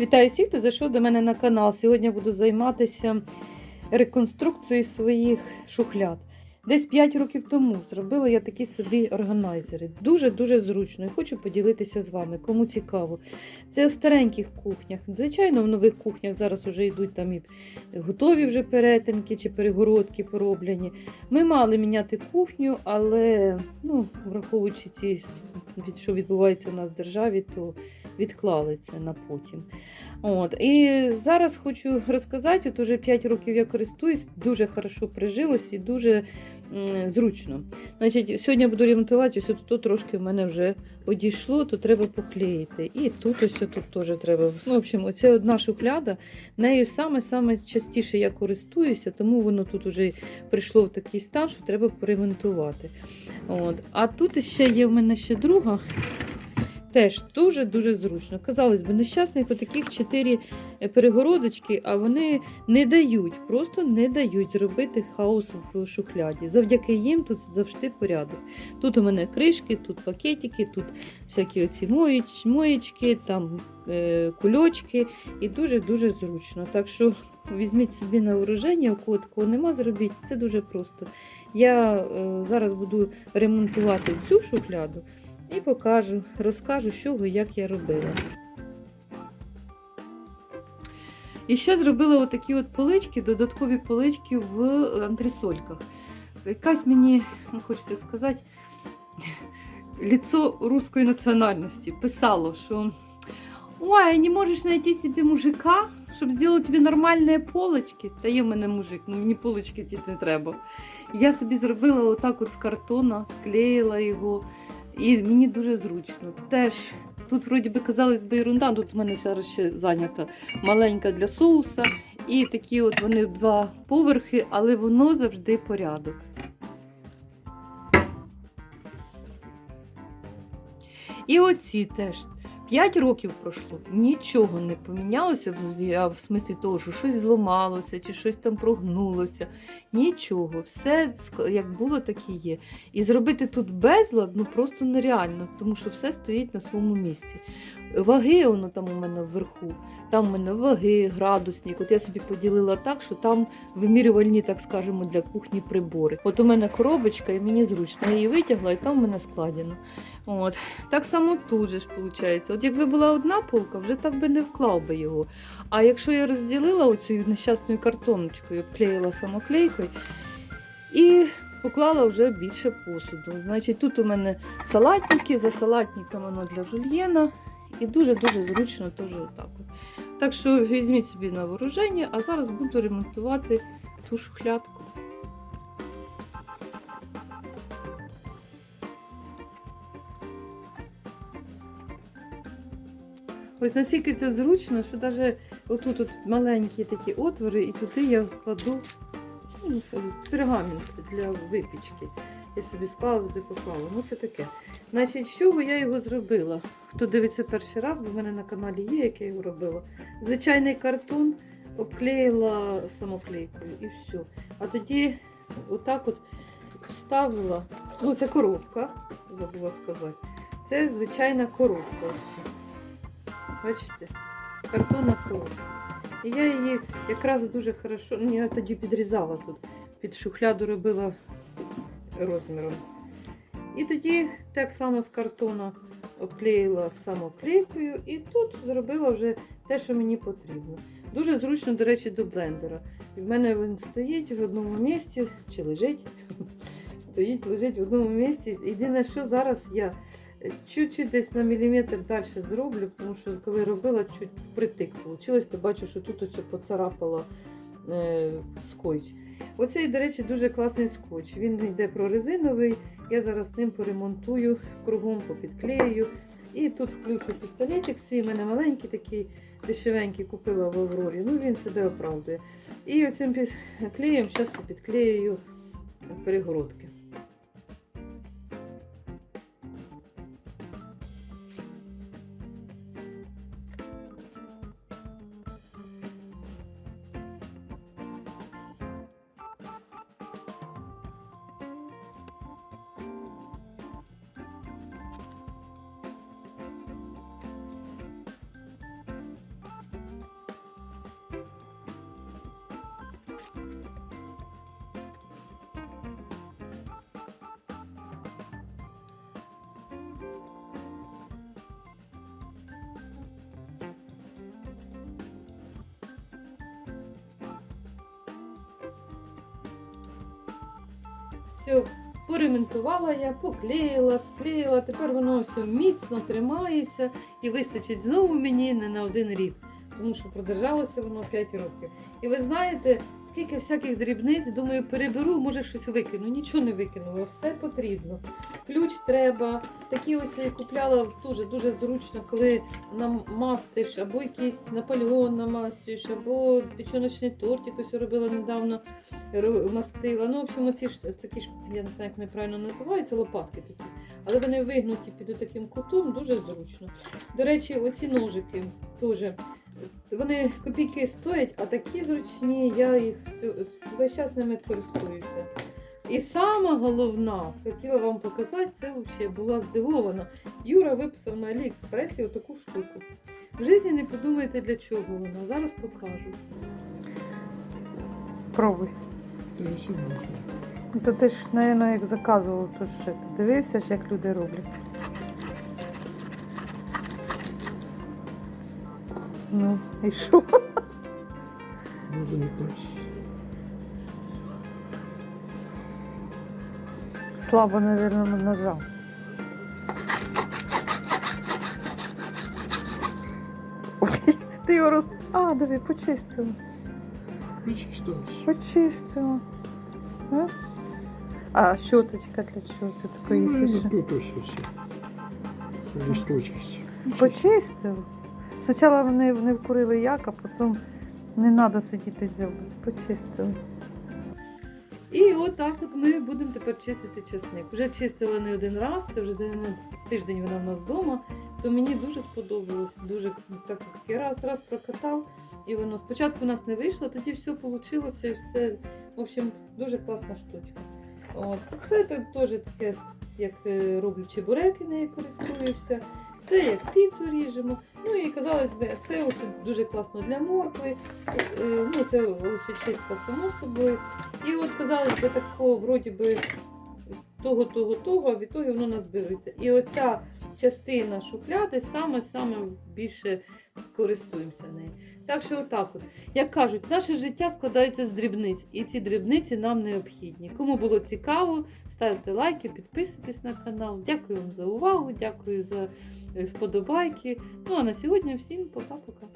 Вітаю всіх, хто зайшов до мене на канал. Сьогодні буду займатися реконструкцією своїх шухляд. Десь 5 років тому зробила я такі собі органайзери. Дуже-дуже зручно і хочу поділитися з вами, кому цікаво. Це в стареньких кухнях. Звичайно, в нових кухнях зараз вже йдуть там і готові вже перетинки чи перегородки пороблені. Ми мали міняти кухню, але ну, враховуючи ці, що відбувається у нас в державі, то відклали це на потім. От. І зараз хочу розказати, от уже 5 років я користуюсь, дуже хорошо прижилось і дуже зручно. Значить, Сьогодні буду ремонтувати, ось тут трошки в мене вже одійшло, то треба поклеїти. І тут ось тут теж треба. Ну, в общем, оце одна шухляда. Нею саме-саме частіше я користуюся, тому воно тут вже прийшло в такий стан, що треба поремонтувати. От. А тут ще є в мене ще друга. Теж дуже-дуже зручно. Казалось би, нещасних отаких чотири перегородочки, а вони не дають, просто не дають зробити хаос в шухляді. Завдяки їм тут завжди порядок. Тут у мене кришки, тут пакетики, тут всякі оці моїч, моєчки, там е, кульочки і дуже-дуже зручно. Так що візьміть собі на вооруження, у кого такого нема, зробіть. Це дуже просто. Я е, зараз буду ремонтувати цю шухляду і покажу, розкажу, що як я робила. І ще зробила отакі от полички, додаткові полички в антресольках. Якась мені, ну, хочеться сказати, лицо русської національності писало, що ой, не можеш знайти собі мужика, щоб зробити тобі нормальні полочки. Та є в мене мужик, ну мені полочки ті не треба. Я собі зробила отак от з картона, склеїла його. І мені дуже зручно. Теж тут, вроді би, казалось би, ерунда, тут у мене зараз ще зайнята маленька для соуса. І такі от вони два поверхи, але воно завжди порядок. І оці теж. 5 років пройшло, нічого не помінялося, в- смислі того, що щось зламалося чи щось там прогнулося. Нічого, все як було, так і є. І зробити тут безлад ну просто нереально, тому що все стоїть на своєму місці. Ваги, воно там у мене вверху, там у мене ваги, градусник. От я собі поділила так, що там вимірювальні, так скажемо, для кухні прибори. От у мене коробочка, і мені зручно. Я її витягла, і там у мене складено. От. Так само тут же ж виходить. От якби була одна полка, вже так би не вклав би його. А якщо я розділила оцю нещасною картоночкою, обклеїла самоклейкою і поклала вже більше посуду. Значить, тут у мене салатники, за салатником воно для жульєна. І дуже-дуже зручно теж отак. Так що візьміть собі на вооруження, а зараз буду ремонтувати ту шухлядку. Ось настільки це зручно, що навіть отут от маленькі такі отвори, і туди я вкладу ну, пергамент для випічки. Я собі склала, туди поклала. Ну це таке. Значить, з чого я його зробила? Хто дивиться перший раз, бо в мене на каналі є, як я його робила. Звичайний картон обклеїла самоклейкою і все. А тоді отак от вставила. Ну, це коробка, забула сказати. Це звичайна коробка. Ось. Бачите? Картонна коробка. І я її якраз дуже хорошо, ну я тоді підрізала тут, під шухляду робила розміром. І тоді так само з картону обклеїла самоклейкою і тут зробила вже те, що мені потрібно. Дуже зручно, до речі, до блендера. І в мене він стоїть в одному місці, чи лежить. Стоїть, лежить в одному місці. Єдине, що зараз я чуть-чуть десь на міліметр далі зроблю, тому що коли робила, чуть впритик вийшло, то бачу, що тут ось поцарапало е, скотч. Оцей, до речі, дуже класний скотч. Він йде прорезиновий. Я зараз ним поремонтую, кругом попідклею. І тут включу пістолетик свій, мене маленький такий дешевенький, купила в Аврорі. Ну він себе оправдує. І оцим клеєм зараз попідклею перегородки. Все поремонтувала я, поклеїла, склеїла. Тепер воно все міцно тримається і вистачить знову мені не на один рік, тому що продержалося воно 5 років. І ви знаєте, скільки всяких дрібниць, думаю, переберу, може щось викину. Нічого не викинула, все потрібно. Ключ треба. Такі ось я купляла дуже дуже зручно, коли намастиш, або якийсь Наполеон намастюєш, або печоночний тортик ось робила недавно, мастила. Ну, в общем, оці ж такі ж, я не знаю, як вони правильно називаються, лопатки такі. Але вони вигнуті під таким кутом, дуже зручно. До речі, оці ножики теж. Вони копійки стоять, а такі зручні, я їх весь час ними користуюся. І сама головна, хотіла вам показати, це взагалі була здивована. Юра виписав на Аліекспресі отаку штуку. В житті не подумайте для чого вона. Зараз покажу. Пробуй. Та я ще можу. То ти ж, напевно, як заказував, то ти дивився ж, як люди роблять. Ну, і що? Може не так. Слабо, наверное, нажав. Ой, Ти його роз... А, диви, почистила. Почистилось. Почистила. Бачиш? А щоточка для чого? Це такої Ну, сіші. ну, тут ось все. Листочки. ці. Почистила. Спочатку вони не вкурили як, а потім не треба сидіти дзьобати. Почистили. І отак от ми будемо тепер чистити часник. Вже чистила не один раз, це вже з тиждень вона в нас вдома. То мені дуже сподобалось. Дуже так раз, раз прокатав. І воно спочатку у нас не вийшло, тоді все вийшло і все. В общем, дуже класна штучка. От. Це теж таке, як е, роблю чебуреки, нею користуюся. Це як піцу ріжемо. Ну і казалось би, це ось дуже класно для моркви. Е, Ну, це ось чистка само собою. І от казалось би, такого вроді би того, того, того, а в ітогі воно назбирується. І оця частина шухляди саме-саме більше користуємося нею. Так що отак от. Як кажуть, наше життя складається з дрібниць, і ці дрібниці нам необхідні. Кому було цікаво, ставте лайки, підписуйтесь на канал. Дякую вам за увагу, дякую за е, вподобайки. Ну а на сьогодні всім пока-пока.